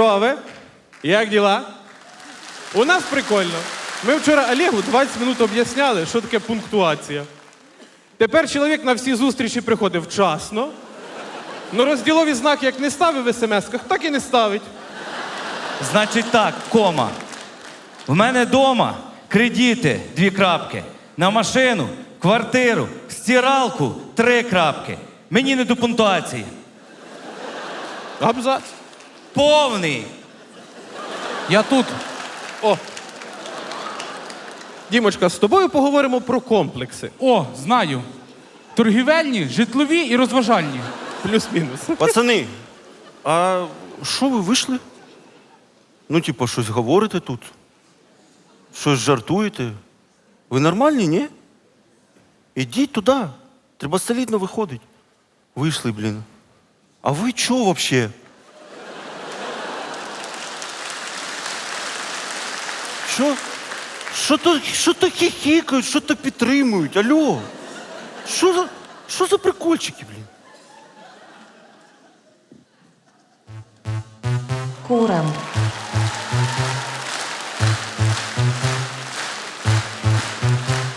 Що ви? Як діла? У нас прикольно. Ми вчора Олегу 20 минут об'ясняли, що таке пунктуація. Тепер чоловік на всі зустрічі приходить вчасно. Ну розділові знаки як не ставив в смс-ках, так і не ставить. Значить так, кома. В мене вдома кредити дві крапки. На машину, квартиру, стиралку три крапки. Мені не до пунктуації. Абзац. Повний. Я тут. О. Дімочка, з тобою поговоримо про комплекси. О, знаю. Торгівельні, житлові і розважальні. Плюс-мінус. Пацани, а що ви вийшли? Ну, типу, щось говорите тут? Щось жартуєте? Ви нормальні, ні? Ідіть туди. Треба солідно виходить. Вийшли, блін. А ви чого взагалі? Що? Що то, що то хіхікають, що то підтримують? Алло? Що за, що за прикольчики, блін? Курам.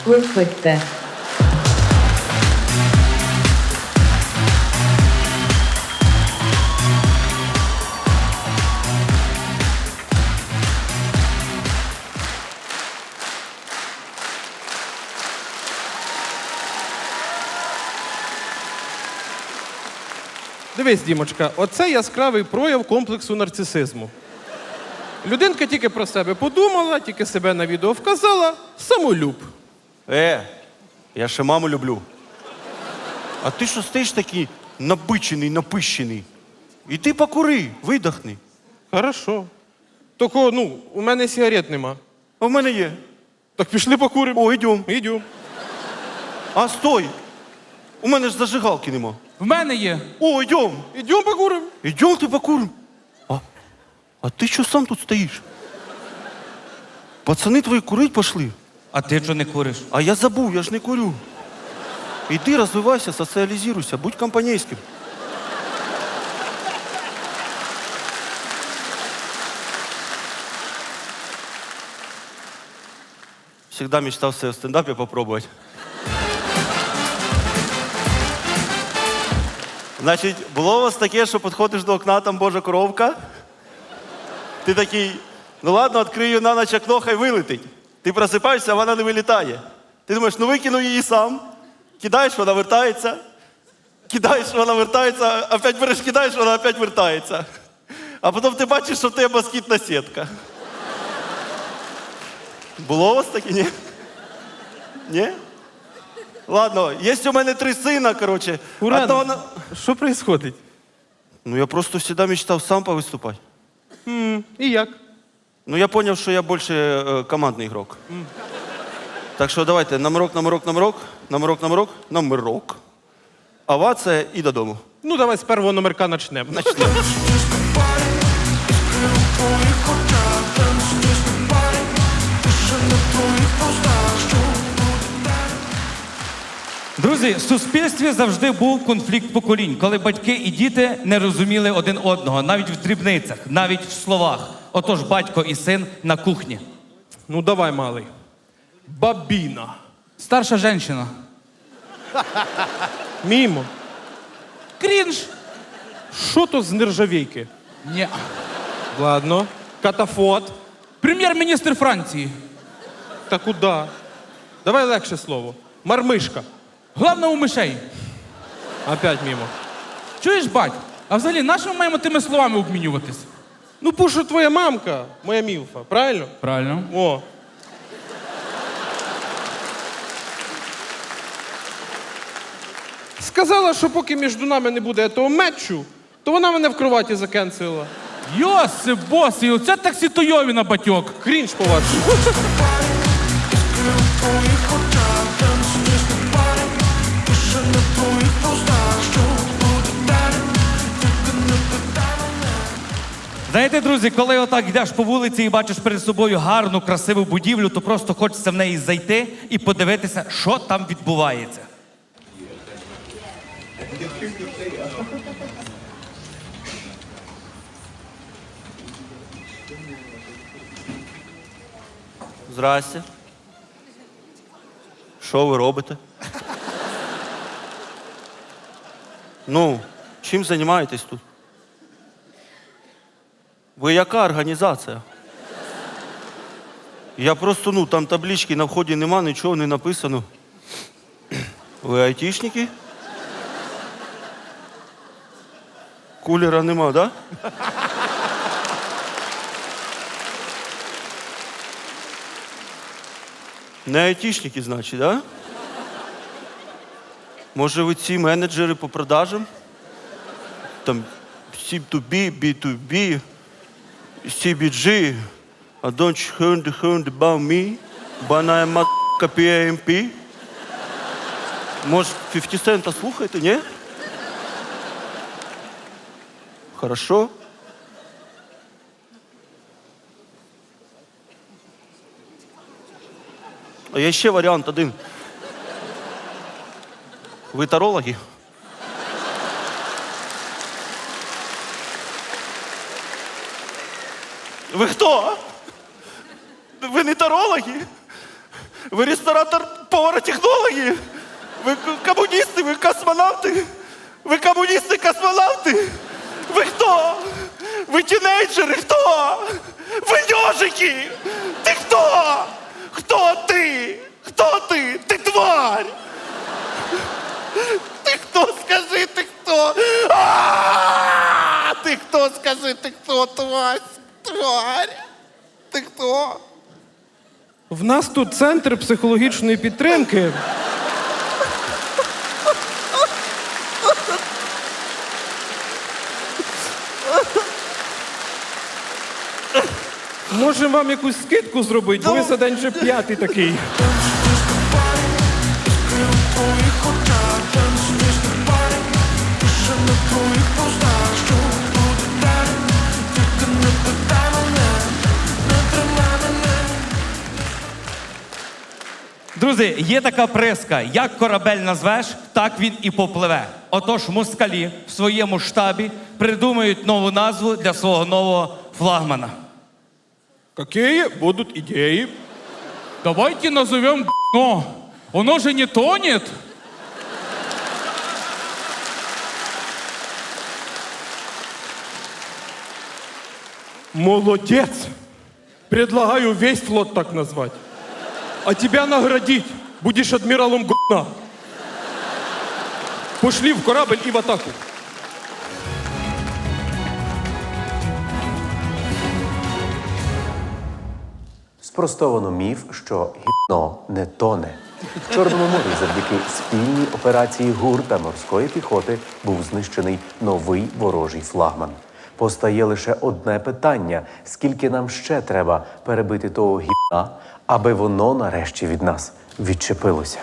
Виходьте. Дивись, Дімочка, оце яскравий прояв комплексу нарцисизму. Людинка тільки про себе подумала, тільки себе на відео вказала, самолюб. Е, я ще маму люблю. А ти що стоїш такий набичений, напищений? Іди покури, видохни. Хорошо. Тільки, ну, у мене сигарет нема. А в мене є. Так пішли покуримо. О, йдем. Йдем. А стой! У мене ж зажигалки нема. В мене є. О, йдем. Йдем покуримо. Йдем ти покурим. А, а ти що сам тут стоїш? Пацани твої курить пішли. А ти що не куриш? А я забув, я ж не курю. Іди розвивайся, соціалізуйся, будь компанейським. Всегда мечтал себе в стендапе попробовать. Значить, було у вас таке, що підходиш до окна, там Божа коровка. Ти такий, ну ладно, відкрию на ніч окно, хай вилетить. Ти просипаєшся, а вона не вилітає. Ти думаєш, ну викину її сам. Кидаєш, вона вертається. Кидаєш, вона вертається, опять береш, кидаєш, вона опять вертається. А потім ти бачиш, що в тебе москітна сітка. Було у вас таке, ні? Ні? Ладно, є у мене три сина, коротше. Уран, Одного на- що відбувається? Ну, я просто всегда мечтал сам повыступать. І як? Ну, я понял, что я больше э, командный игрок. Так що давайте, номерок, номерок, номерок, номерок, номерок, номерок. Овація і додому. Ну, давай з першого номерка почнемо. Друзі, в суспільстві завжди був конфлікт поколінь, коли батьки і діти не розуміли один одного, навіть в дрібницях, навіть в словах. Отож, батько і син на кухні. Ну, давай, малий. Бабіна. Старша жінка. Мімо. Крінж. Що то з нержавійки? Ні. Ладно. Катафот. Прем'єр-міністр Франції. Та куди? Давай легше слово. Мармишка. Главна у мишей. Опять мімо. Чуєш, бать? А взагалі, на що ми маємо тими словами обмінюватись? Ну, бо що твоя мамка, моя мілфа, правильно? Правильно. О. Сказала, що поки між нами не буде того матчу, то вона мене в кроваті закенсила. Йоси, боси, оце таксі Тойові батьок. Крінж по-вашому. Знаєте, друзі, коли отак йдеш по вулиці і бачиш перед собою гарну, красиву будівлю, то просто хочеться в неї зайти і подивитися, що там відбувається. Здрасте. Що ви робите? Ну, чим займаєтесь тут? Ви яка організація? Я просто, ну, там таблички на вході нема, нічого не написано. Ви айтішники? Кулера нема, да? Не айтішники, значить, да? Може, ви ці менеджери по продажам? Там C2B, B2B, CBG. I don't heard, heard about me, but I am a PAMP. Може, 50 Cent слухаєте, ні? Хорошо. А є ще варіант один. Ви тарологи? Ви хто? Ви не тарологи? Ви ресторатор поваротехнологи? Ви комуністи, ви космонавти? Ви комуністи, космонавти? Ви хто? Ви тінейджери, хто? Ви йожики! Ти хто? Хто ти? Хто ти? Ти тварь! Ти хто? Скажи, ти хто? А! Ти хто? Скажи, ти хто, тварь? Тварь? Ти хто? В нас тут центр психологічної підтримки. Можемо вам якусь скидку зробити, бо ви за день вже п'ятий такий. Друзі, є така приска: як корабель назвеш, так він і попливе. Отож, москалі в своєму штабі придумають нову назву для свого нового флагмана. Какие будут идеи? Давайте назовем но. Оно же не тонет. Молодец! Предлагаю весь флот так назвать. А тебя наградить. Будешь адмиралом говна. Пошли в корабль и в атаку. Спростовано міф, що гівно не тоне. В Чорному морі завдяки спільній операції ГУР та морської піхоти був знищений новий ворожий флагман. Постає лише одне питання: скільки нам ще треба перебити того гівна, аби воно нарешті від нас відчепилося.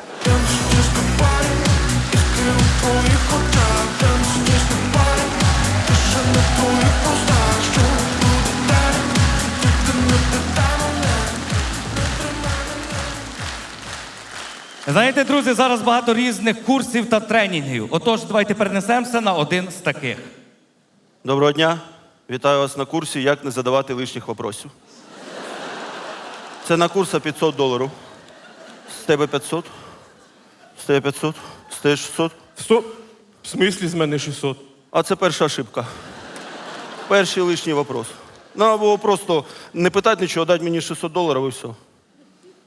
Знаєте, друзі, зараз багато різних курсів та тренінгів. Отож, давайте перенесемося на один з таких. Доброго дня. Вітаю вас на курсі Як не задавати лишніх вопросів. Це на курсі 500 доларів. З тебе 500. З тебе 500. З тебе 600. Стоп. В смислі з мене 600? А це перша ошибка. Перший лишній вопрос. Треба було просто не питати нічого, дати мені 600 доларів і все.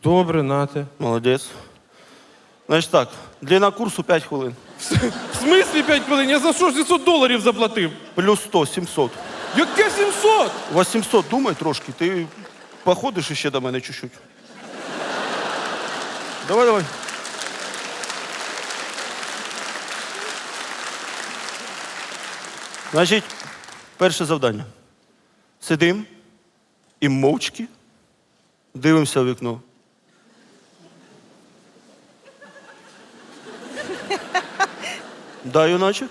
Добре, нате. Молодець. Значить так, длина курсу 5 хвилин. В смислі 5 хвилин? Я за що ж 700 доларів заплатив? Плюс 100, 700. Яке 700? 800, думай трошки, ти походиш іще до мене чуть-чуть. Давай, давай. Значить, перше завдання. Сидим і мовчки дивимося в вікно. Да, юначе?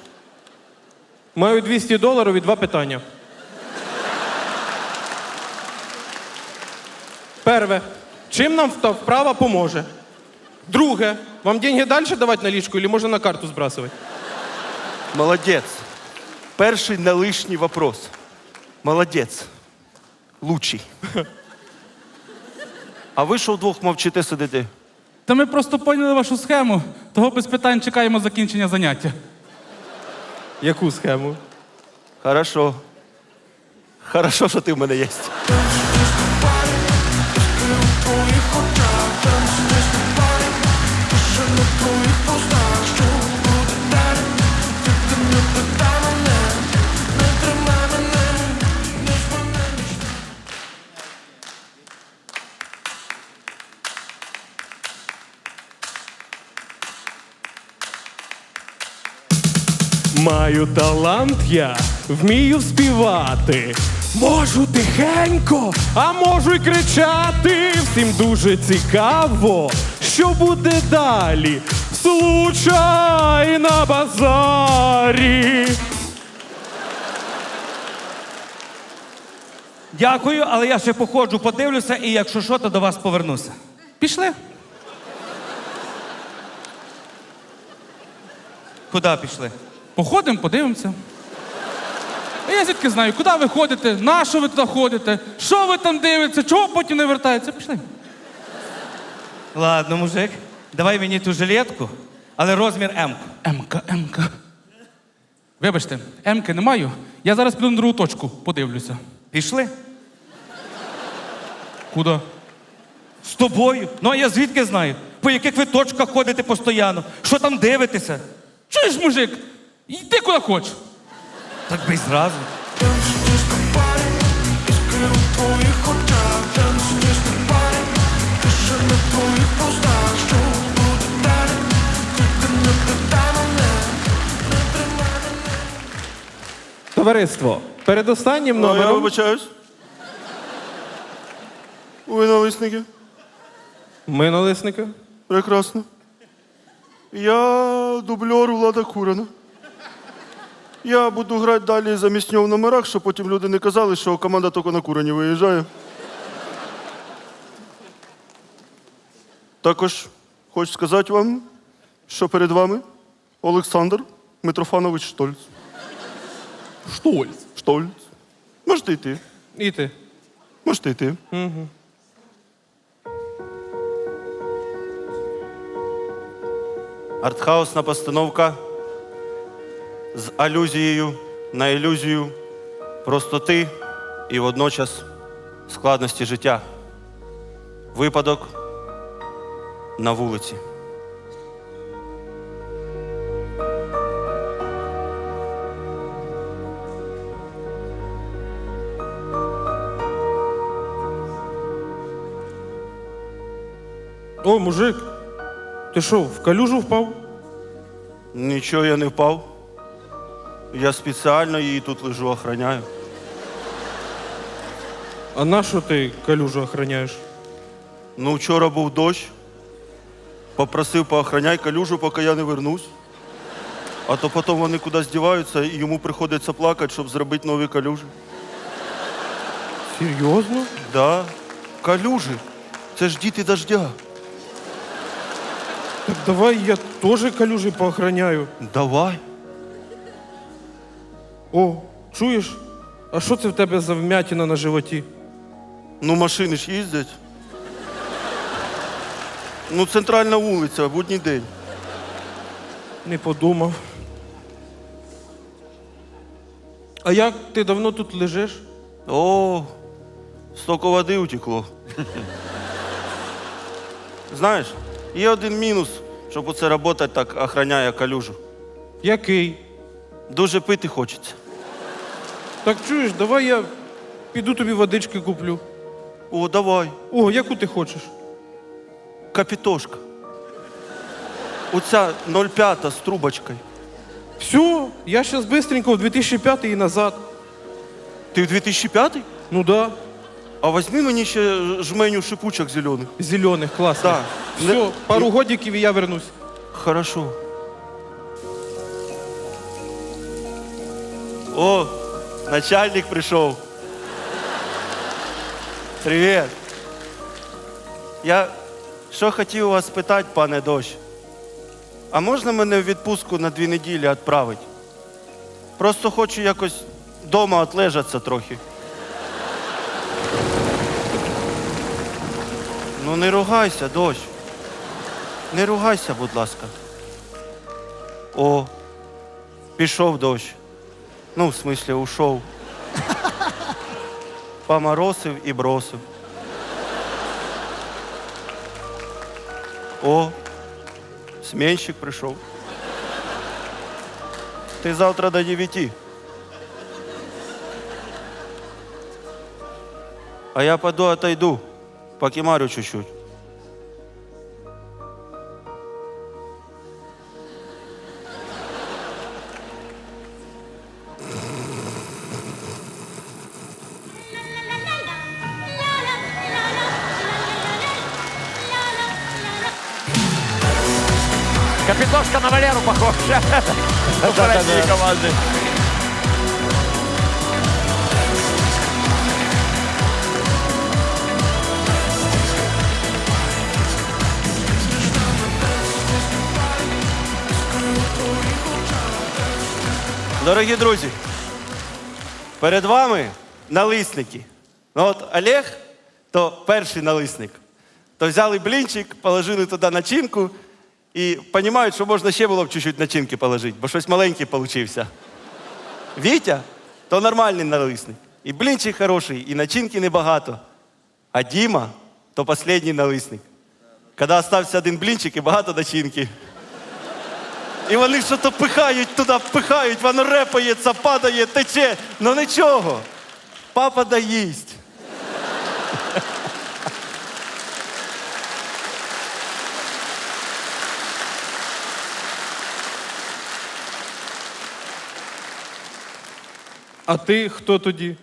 Маю 200 доларів і два питання. Перше. Чим нам та вправа поможе? Друге. Вам деньги далі давати налічку, чи можна на карту збрасувати? Молодець. Перший не лишній вопрос. Молодець. Лучший. А ви що вдвох мовчите сидите? Та ми просто поняли вашу схему, того без питань чекаємо закінчення заняття. Яку схему? Хорошо. Хорошо, що ти в мене є. Маю талант я, вмію співати. Можу тихенько, а можу й кричати. Всім дуже цікаво, що буде далі. Случай на базарі. Дякую, але я ще походжу, подивлюся, і якщо що, то до вас повернуся. Пішли. Куди пішли? Походимо, подивимося. А я звідки знаю, куди ви ходите, на що ви туди ходите, що ви там дивитеся, чого потім не вертаєтеся? Пішли. Ладно, мужик, давай мені ту жилетку, але розмір М. Емка, емка. Вибачте, емки не маю. Я зараз піду на другу точку, подивлюся. Пішли? Куди? З тобою. Ну а я звідки знаю? По яких ви точках ходите постійно? Що там дивитеся? Чуєш, мужик? Йди куди хочеш. Так би й зразу. Товариство, перед останнім Ну, я номером. вибачаюсь. Ви налисники. Ми налисника. Прекрасно. Я дублер Влада Курана. Я буду грати далі замість нього в номерах, щоб потім люди не казали, що команда тільки на Курані виїжджає. Також хочу сказати вам, що перед вами Олександр Митрофанович Штольц. Штольц. Штольц. Можете йти. І ти. Можете йти. Артхаусна постановка з алюзією на ілюзію простоти і водночас складності життя. Випадок на вулиці. О, мужик, ти що, в калюжу впав? Нічого я не впав. Я спеціально її тут лежу, охороняю. А на що ти калюжу охороняєш? Ну, вчора був дощ. Попросив поохраняй калюжу, поки я не вернусь. А то потім вони кудись діваються і йому приходиться плакати, щоб зробити нові калюжі. Серйозно? Да, калюжі. Це ж діти дождя. Так давай я теж калюжі поохраняю. Давай. О, чуєш? А що це в тебе за вмятина на животі? Ну, машини ж їздять. Ну, центральна вулиця, будній день. Не подумав. А як ти давно тут лежиш? О, стільки води утекло. Знаєш, є один мінус, щоб оце працювати так охороняє калюжу. Який? Дуже пити хочеться. Так чуєш, давай я піду тобі водички куплю. О, давай, О, яку ти хочеш? капітошка. Оця 0,5 з трубочкою. Все, я зараз быстренько в 2005 і назад. Ти в 2005? Ну да, А візьми мені ще жменю шипучок зелених. зелених, класно. Да. Все, Не- пару годиків і я вернусь. Хорошо. О, начальник прийшов. Привіт. Я що хотів вас спитати, пане дощ. А можна мене в відпустку на дві неділі відправити? Просто хочу якось вдома отлежатися трохи. Ну не ругайся, дощ. Не ругайся, будь ласка. О, пішов дощ. Ну, в смислі, ушов. Поморосив і бросив. О, сменщик прийшов. Ти завтра до девяти. А я пойду отойду, покемарю чуть-чуть. Похож. Оперативной команды. Дорогі друзі, перед вами налисники. Ну от Олег, то перший налисник. То взяли блінчик, положили туди начинку і розуміють, що можна ще було б чуть-чуть начинки положити, бо щось маленький получився. Вітя то нормальний налисник. І блінчик хороший, і начинки небагато. А Діма то останній налисник. Коли остався один блінчик і багато начинки. І вони що то пихають туди, пихають, воно репається, падає, тече. Ну нічого. Папа доїсть. А ти хто тоді?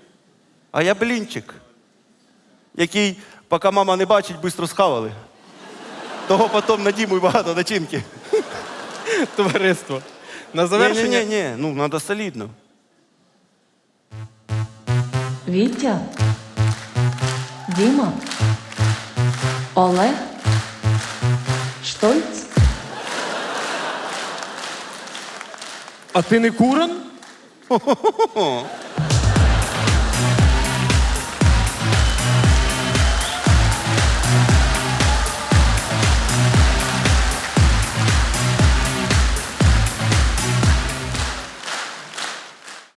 А я блінчик, який, поки мама не бачить, швидко схавали. Того потім на Діму й багато начинки. Товариство. На завершення. ні, ні, ні, ну треба солідно. Вітя, Діма, Олег, Штольц. А ти не куран?